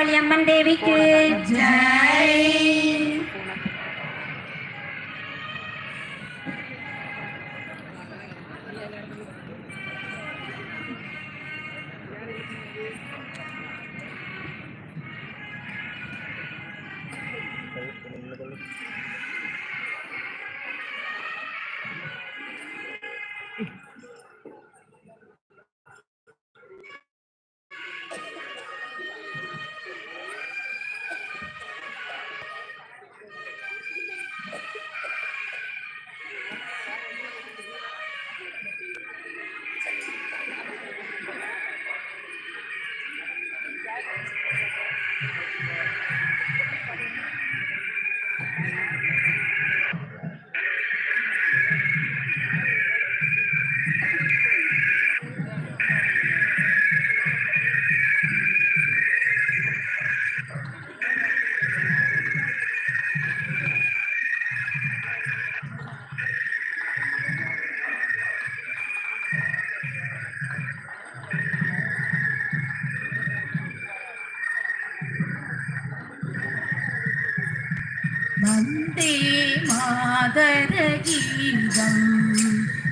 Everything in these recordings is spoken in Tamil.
பத்ரகாளி அம்மன் தேவிக்கு ஜெய். വന്ദേ മാതരഗീതം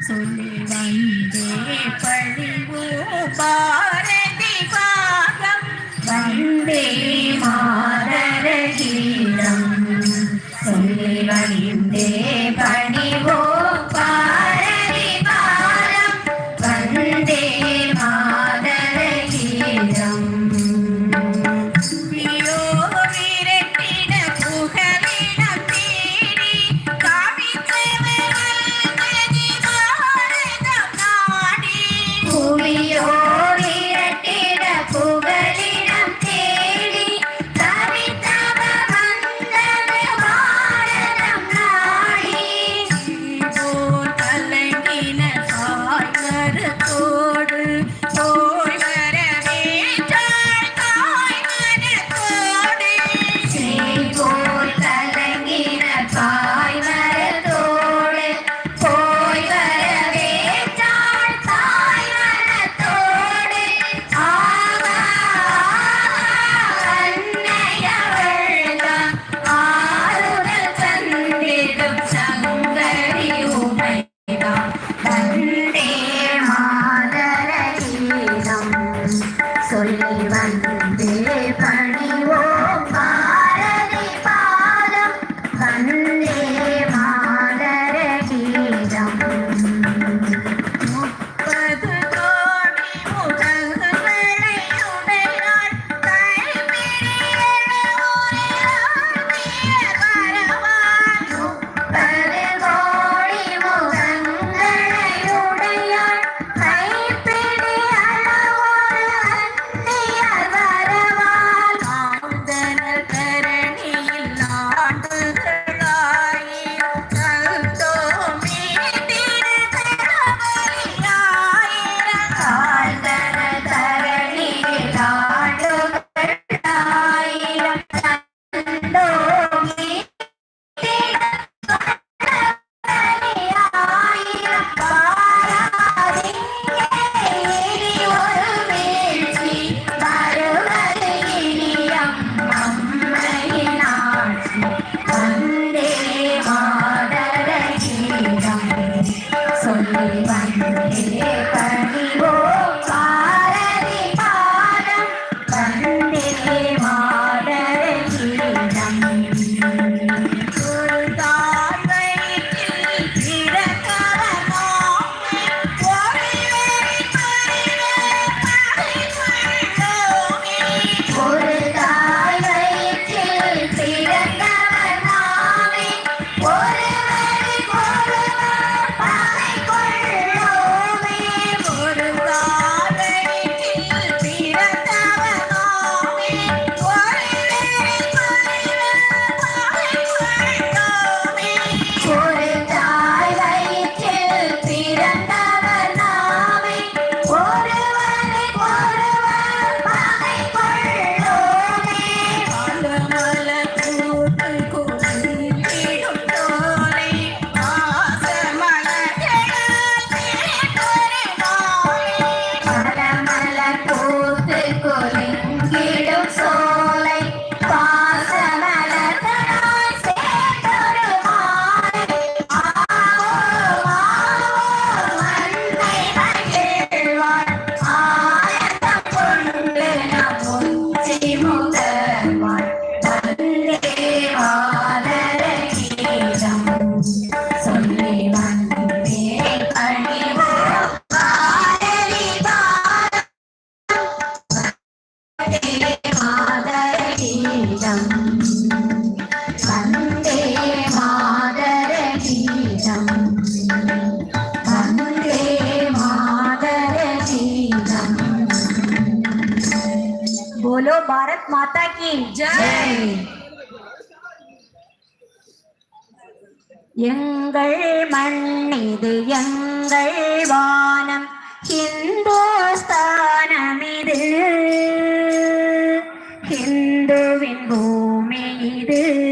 സൊല്ലി വന്ദേ പഴിവോ ഭാരതി ഭാഗം വന്ദേ മാതരഗീതം സൊല്ലി വന്ദേ बोलो भारत माता की जय। எங்கள் மண்ணிது எங்கள் வானம் இந்தோஸ்தானம் இது Hey.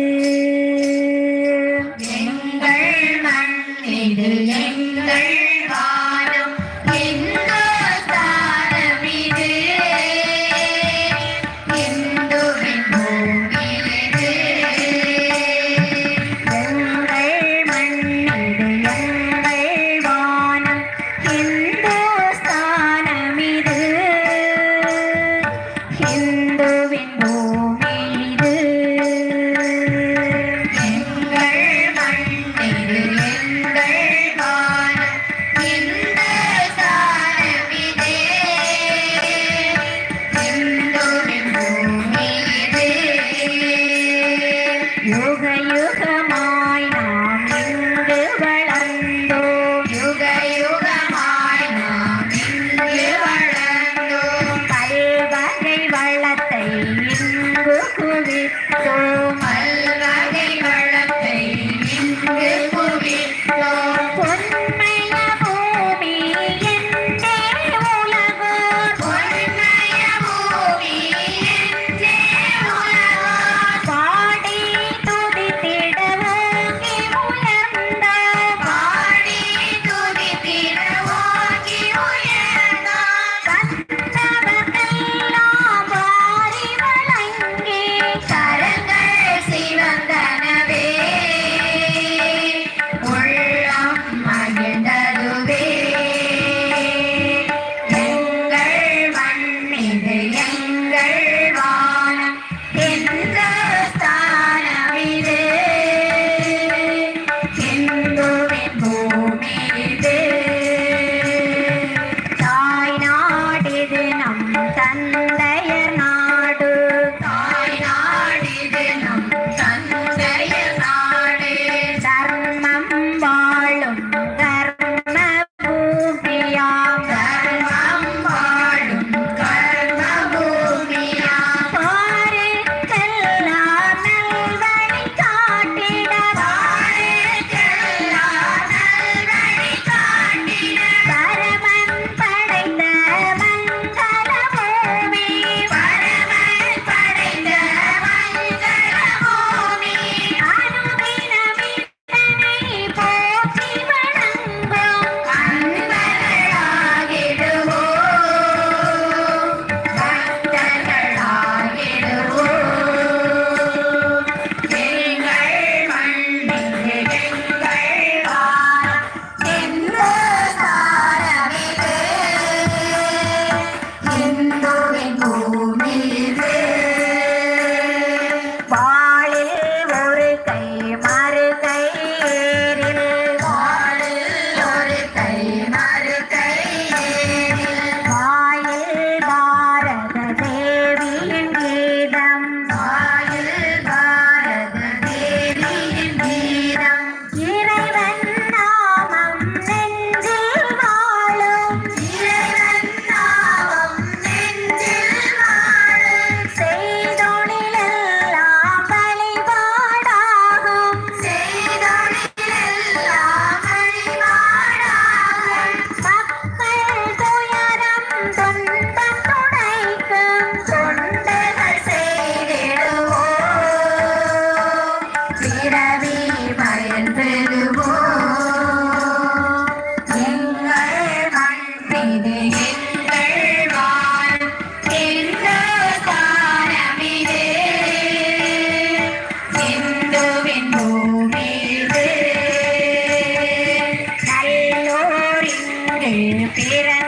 de